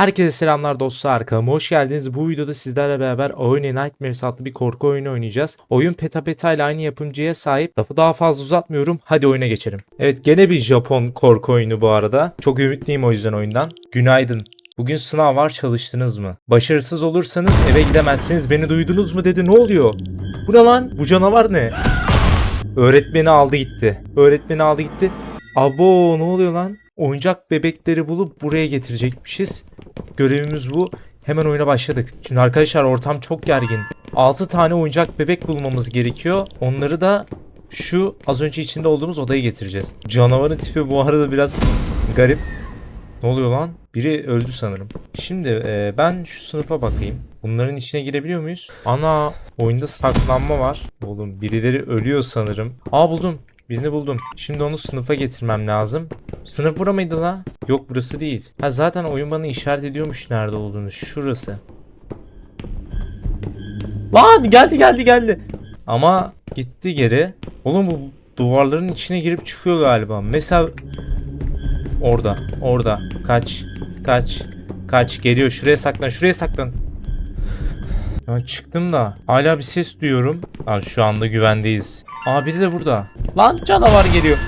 Herkese selamlar dostlar. Kanalıma hoş geldiniz. Bu videoda sizlerle beraber Oyun Nightmares adlı bir korku oyunu oynayacağız. Oyun Peta Peta ile aynı yapımcıya sahip. Lafı daha fazla uzatmıyorum. Hadi oyuna geçelim. Evet gene bir Japon korku oyunu bu arada. Çok ümitliyim o yüzden oyundan. Günaydın. Bugün sınav var çalıştınız mı? Başarısız olursanız eve gidemezsiniz. Beni duydunuz mu dedi. Ne oluyor? Bu ne lan? Bu canavar ne? Öğretmeni aldı gitti. Öğretmeni aldı gitti. Abo ne oluyor lan? Oyuncak bebekleri bulup buraya getirecekmişiz. Görevimiz bu. Hemen oyuna başladık. Şimdi arkadaşlar ortam çok gergin. 6 tane oyuncak bebek bulmamız gerekiyor. Onları da şu az önce içinde olduğumuz odaya getireceğiz. Canavarın tipi bu arada biraz garip. Ne oluyor lan? Biri öldü sanırım. Şimdi e, ben şu sınıfa bakayım. Bunların içine girebiliyor muyuz? Ana oyunda saklanma var. Oğlum birileri ölüyor sanırım. Aa buldum. Birini buldum. Şimdi onu sınıfa getirmem lazım. Sınıf bura mıydı la? Yok burası değil. Ha zaten oyun bana işaret ediyormuş nerede olduğunu. Şurası. Lan geldi geldi geldi. Ama gitti geri. Oğlum bu duvarların içine girip çıkıyor galiba. Mesela orada orada kaç kaç kaç geliyor şuraya saklan şuraya saklan. Ya çıktım da hala bir ses duyuyorum. Abi şu anda güvendeyiz. Aa biri de burada. Lan canavar geliyor.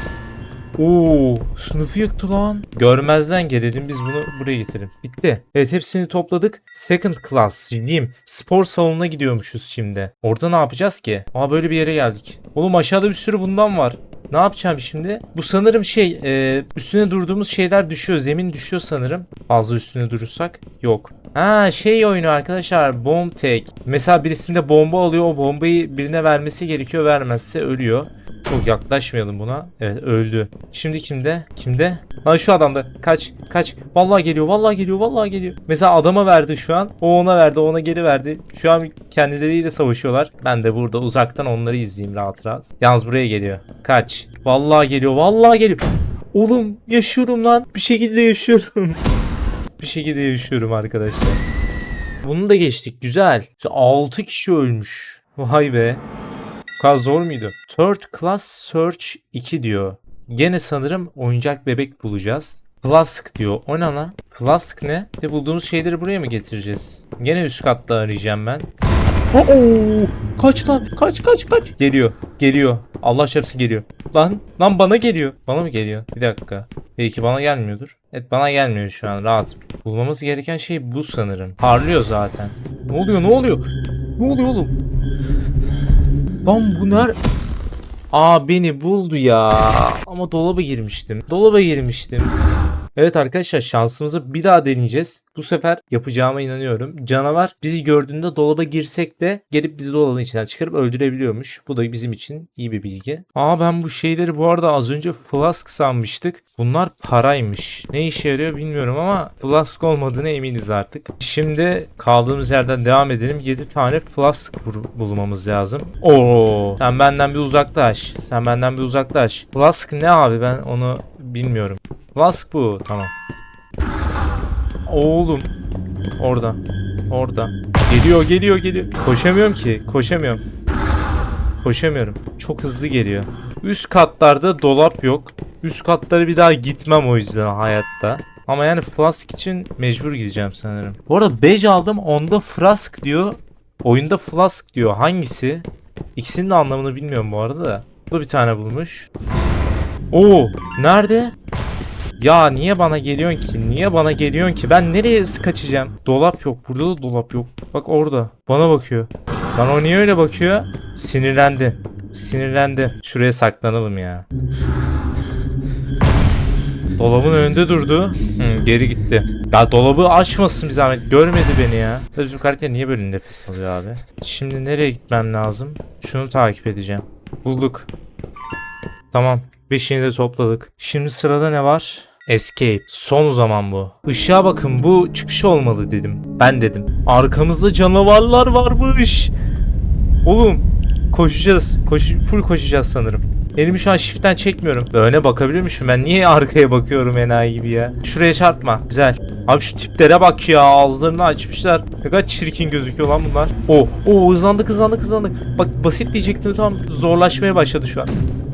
Oo, sınıfı yıktı lan. Görmezden gelelim biz bunu buraya getirelim. Bitti. Evet hepsini topladık. Second class. Diyeyim. Spor salonuna gidiyormuşuz şimdi. Orada ne yapacağız ki? Aa böyle bir yere geldik. Oğlum aşağıda bir sürü bundan var. Ne yapacağım şimdi? Bu sanırım şey e, üstüne durduğumuz şeyler düşüyor. Zemin düşüyor sanırım. Fazla üstüne durursak. Yok. Ha şey oyunu arkadaşlar. Bomb take. Mesela birisinde bomba alıyor. O bombayı birine vermesi gerekiyor. Vermezse ölüyor. Çok yaklaşmayalım buna. Evet öldü. Şimdi kimde? Kimde? Lan şu adamda. Kaç. Kaç. Vallahi geliyor. Vallahi geliyor. Vallahi geliyor. Mesela adama verdi şu an. O ona verdi. Ona geri verdi. Şu an kendileriyle savaşıyorlar. Ben de burada uzaktan onları izleyeyim rahat rahat. Yalnız buraya geliyor. Kaç. Vallahi geliyor. Vallahi geliyor. Oğlum yaşıyorum lan. Bir şekilde yaşıyorum. bir şekilde yaşıyorum arkadaşlar. Bunu da geçtik. Güzel. 6 kişi ölmüş. Vay be. Bu kadar zor muydu? Third Class Search 2 diyor. Gene sanırım oyuncak bebek bulacağız. Flask diyor. O ne lan? Flask ne? De bulduğumuz şeyleri buraya mı getireceğiz? Gene üst katta arayacağım ben. Oo, kaç lan? Kaç kaç kaç. Geliyor. Geliyor. Allah şapsı geliyor. Lan lan bana geliyor. Bana mı geliyor? Bir dakika. Belki bana gelmiyordur. Evet bana gelmiyor şu an rahat. Bulmamız gereken şey bu sanırım. Parlıyor zaten. Ne oluyor ne oluyor? Ne oluyor oğlum? Lan bu ner... Aa beni buldu ya. Ama dolaba girmiştim. Dolaba girmiştim. Evet arkadaşlar şansımızı bir daha deneyeceğiz. Bu sefer yapacağıma inanıyorum. Canavar bizi gördüğünde dolaba girsek de gelip bizi dolabın içinden çıkarıp öldürebiliyormuş. Bu da bizim için iyi bir bilgi. Aa ben bu şeyleri bu arada az önce flask sanmıştık. Bunlar paraymış. Ne işe yarıyor bilmiyorum ama flask olmadığını eminiz artık. Şimdi kaldığımız yerden devam edelim. 7 tane flask bul- bulmamız lazım. Oo, sen benden bir uzaklaş. Sen benden bir uzaklaş. Flask ne abi ben onu bilmiyorum. Flask bu. Tamam. Oğlum. Orada. Orada. Geliyor geliyor geliyor. Koşamıyorum ki. Koşamıyorum. Koşamıyorum. Çok hızlı geliyor. Üst katlarda dolap yok. Üst katlara bir daha gitmem o yüzden hayatta. Ama yani flask için mecbur gideceğim sanırım. Bu arada bej aldım. Onda flask diyor. Oyunda flask diyor. Hangisi? İkisinin de anlamını bilmiyorum bu arada da. Bu bir tane bulmuş. Oo, nerede? Ya niye bana geliyorsun ki? Niye bana geliyorsun ki? Ben nereye kaçacağım? Dolap yok. Burada da dolap yok. Bak orada. Bana bakıyor. Bana o niye öyle bakıyor? Sinirlendi. Sinirlendi. Şuraya saklanalım ya. Dolabın önünde durdu. Hı, geri gitti. Ya dolabı açmasın bir zahmet. Görmedi beni. Ya Bizim karakter niye böyle nefes alıyor abi? Şimdi nereye gitmem lazım? Şunu takip edeceğim. Bulduk. Tamam. Beşini de topladık. Şimdi sırada ne var? Escape. Son zaman bu. Işığa bakın bu çıkış olmalı dedim. Ben dedim. Arkamızda canavarlar varmış. Oğlum koşacağız. Koş, full koşacağız sanırım. Elimi şu an shift'ten çekmiyorum. Öne bakabiliyormuşum ben. Niye arkaya bakıyorum enayi gibi ya? Şuraya çarpma. Güzel. Abi şu tiplere bak ya. Ağızlarını açmışlar. Ne kadar çirkin gözüküyor lan bunlar. Oh. Oh hızlandık hızlandık hızlandık. Bak basit diyecektim tam zorlaşmaya başladı şu an.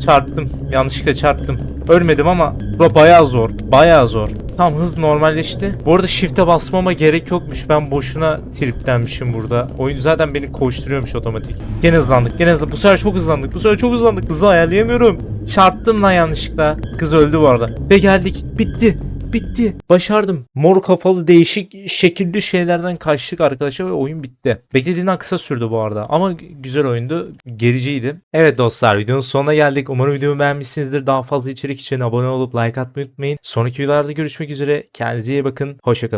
Çarptım. Yanlışlıkla çarptım. Ölmedim ama bura bayağı zor. Bayağı zor. Tam hız normalleşti. Bu arada shift'e basmama gerek yokmuş. Ben boşuna triplenmişim burada. Oyun zaten beni koşturuyormuş otomatik. Gene hızlandık. Gene hızlandık. Bu sefer çok hızlandık. Bu sefer çok hızlandık. Hızı ayarlayamıyorum. Çarptım lan yanlışlıkla. Kız öldü bu arada. Ve geldik. Bitti. Bitti. Başardım. Mor kafalı değişik şekilli şeylerden kaçtık arkadaşlar ve oyun bitti. Beklediğimden kısa sürdü bu arada ama güzel oyundu. Gericiydi. Evet dostlar videonun sonuna geldik. Umarım videomu beğenmişsinizdir. Daha fazla içerik için abone olup like atmayı unutmayın. Sonraki videolarda görüşmek üzere. Kendinize iyi bakın. Hoşçakalın.